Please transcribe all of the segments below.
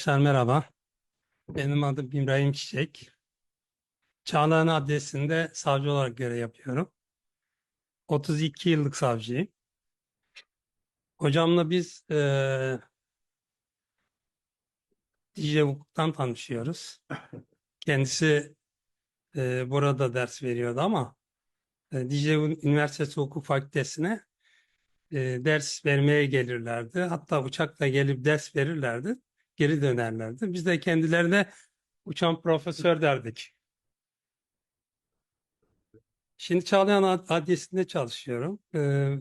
Arkadaşlar merhaba. Benim adım İbrahim Çiçek. Çağlayan Adliyesi'nde savcı olarak görev yapıyorum. 32 yıllık savcıyım. Hocamla biz eee Dicle Hukuk'tan tanışıyoruz. Kendisi eee, burada ders veriyordu ama e, Dicle Üniversitesi Hukuk Fakültesi'ne e, ders vermeye gelirlerdi. Hatta uçakla gelip ders verirlerdi. Geri dönerlerdi. Biz de kendilerine uçan profesör derdik. Şimdi Çağlayan Ad- Adliyesi'nde çalışıyorum. Ee,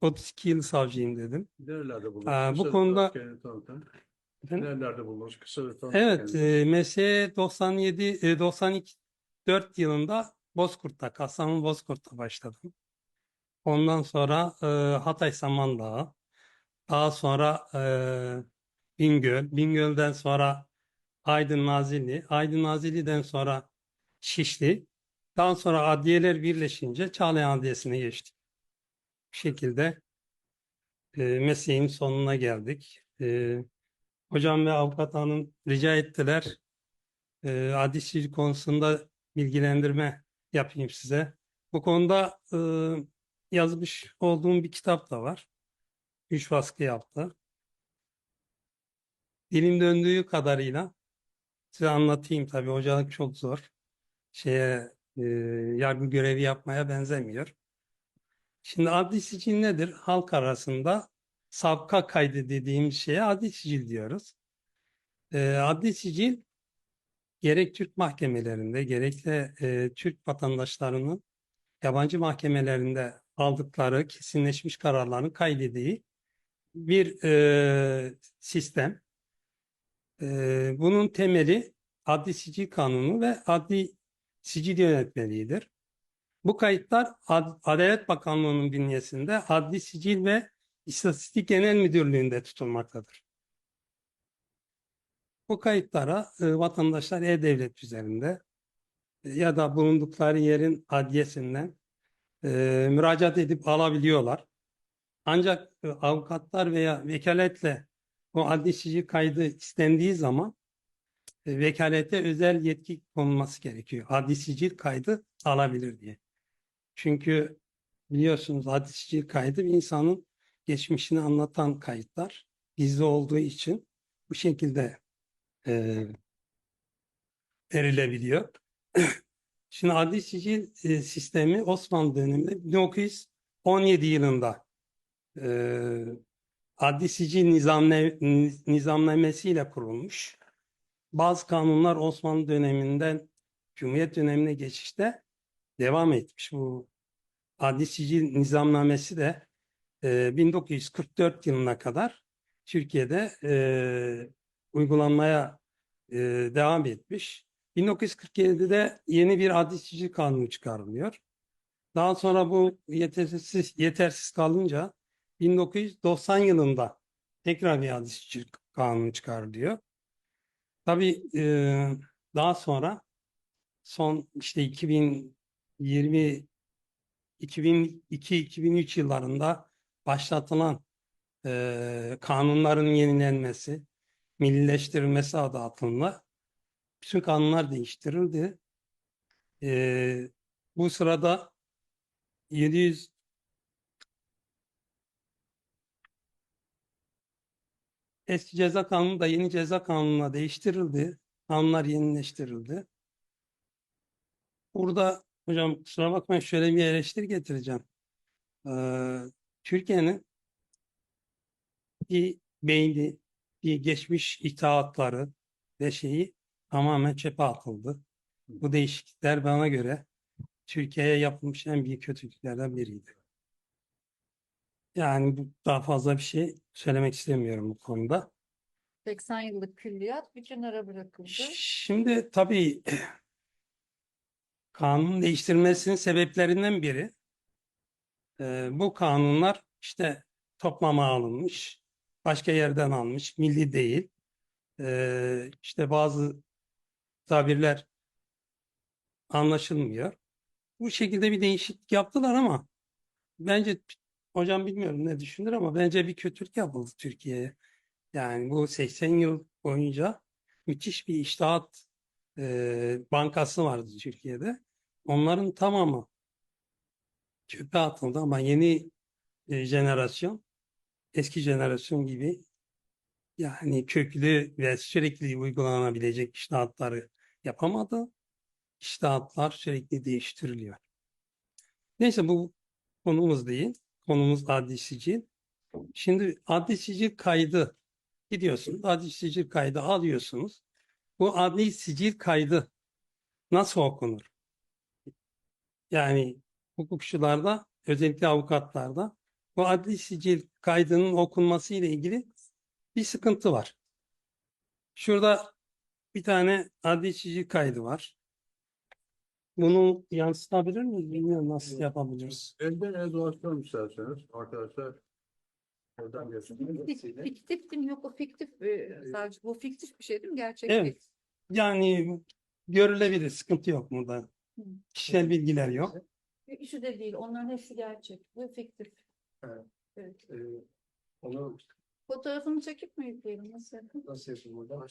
32 yıl savcıyım dedim. Nerelerde bulundunuz? Aa, bu konuda-? Nerelerde bulundunuz? Kısa bir Evet, e, mesleğe 97, e, 92, 4 yılında Bozkurt'ta, Kastamonu Bozkurt'ta başladım. Ondan sonra e, Hatay Samandağ, daha sonra e, Bingöl, Bingöl'den sonra Aydın Nazilli, Aydın Nazilli'den sonra Şişli, daha sonra adliyeler birleşince Çağlayan Adliyesi'ne geçtik. Bu şekilde e, mesleğin sonuna geldik. E, hocam ve avukat hanım rica ettiler. E, adliyecilik konusunda bilgilendirme yapayım size. Bu konuda e, yazmış olduğum bir kitap da var. Üç baskı yaptı. Dilim döndüğü kadarıyla size anlatayım tabii hocalık çok zor. Şeye e, yargı görevi yapmaya benzemiyor. Şimdi adli sicil nedir? Halk arasında sabıka kaydı dediğimiz şeye adli sicil diyoruz. E, adli sicil gerek Türk mahkemelerinde gerekse e, Türk vatandaşlarının yabancı mahkemelerinde aldıkları kesinleşmiş kararların kaydediği bir e, sistem. E, bunun temeli adli sicil kanunu ve adli sicil yönetmeliğidir. Bu kayıtlar Ad- Adalet Bakanlığı'nın bünyesinde Adli Sicil ve İstatistik Genel Müdürlüğü'nde tutulmaktadır. Bu kayıtlara e, vatandaşlar e-devlet üzerinde e, ya da bulundukları yerin adliyesinden e, müracaat edip alabiliyorlar. Ancak e, avukatlar veya vekaletle o adli sicil kaydı istendiği zaman e, vekalete özel yetki konulması gerekiyor. Adli sicil kaydı alabilir diye. Çünkü biliyorsunuz adli sicil kaydı bir insanın geçmişini anlatan kayıtlar gizli olduğu için bu şekilde e, verilebiliyor. Şimdi adli sicil e, sistemi Osmanlı döneminde 1917 yılında e, adli sicil nizamne, nizamnamesiyle kurulmuş. Bazı kanunlar Osmanlı döneminden Cumhuriyet dönemine geçişte devam etmiş. Bu adli nizamnamesi de e, 1944 yılına kadar Türkiye'de e, uygulanmaya e, devam etmiş. 1947'de yeni bir adli sicil kanunu çıkarılıyor. Daha sonra bu yetersiz, yetersiz kalınca 1990 yılında tekrar bir kanunu çıkarılıyor. Tabii e, daha sonra son işte 2020 2002-2003 yıllarında başlatılan e, kanunların yenilenmesi, millileştirilmesi adı altında bütün kanunlar değiştirildi. E, bu sırada 700 eski ceza kanunu da yeni ceza kanununa değiştirildi. Kanunlar yenileştirildi. Burada hocam kusura bakmayın şöyle bir eleştiri getireceğim. Ee, Türkiye'nin bir beyni, bir geçmiş itaatları ve şeyi tamamen çöpe atıldı. Bu değişiklikler bana göre Türkiye'ye yapılmış en büyük kötülüklerden biriydi. Yani bu- daha fazla bir şey söylemek istemiyorum bu konuda. 80 yıllık külliyat bir kenara bırakıldı. Şimdi tabii kanun değiştirmesinin sebeplerinden biri e, bu kanunlar işte toplama alınmış, başka yerden almış, milli değil. E, işte bazı tabirler anlaşılmıyor. Bu şekilde bir değişiklik yaptılar ama bence hocam bilmiyorum ne düşünür ama bence bir kötülük yapıldı Türkiye'ye. Yani bu 80 yıl boyunca müthiş bir iştahat e, bankası vardı Türkiye'de. Onların tamamı çöpe atıldı ama yeni e, jenerasyon eski jenerasyon gibi yani köklü ve sürekli uygulanabilecek iştahatları yapamadı. İştahatlar sürekli değiştiriliyor. Neyse bu konumuz değil. Konumuz adli sicil. Şimdi adli sicil kaydı gidiyorsunuz. Adli sicil kaydı alıyorsunuz. Bu adli sicil kaydı nasıl okunur? Yani hukukçularda özellikle avukatlarda bu adli sicil kaydının okunması ile ilgili bir sıkıntı var. Şurada bir tane adli sicil kaydı var. Bunu yansıtabilir miyiz? Bilmiyorum nasıl yapabiliriz. Elden ele dolaştıralım isterseniz arkadaşlar. Oradan gelsin. Fik- Fiktif değil mi? Yok o fiktif e, sadece bu fiktif bir şey değil mi? Gerçek Evet. değil. Yani görülebilir. Sıkıntı yok burada. Hı. Kişisel bilgiler yok. Üçü de değil. Onların hepsi gerçek. Bu fiktif. Evet. Evet. Ee, onu Fotoğrafını çekip mi yükleyelim? Nasıl yapalım? nasıl yapayım burada?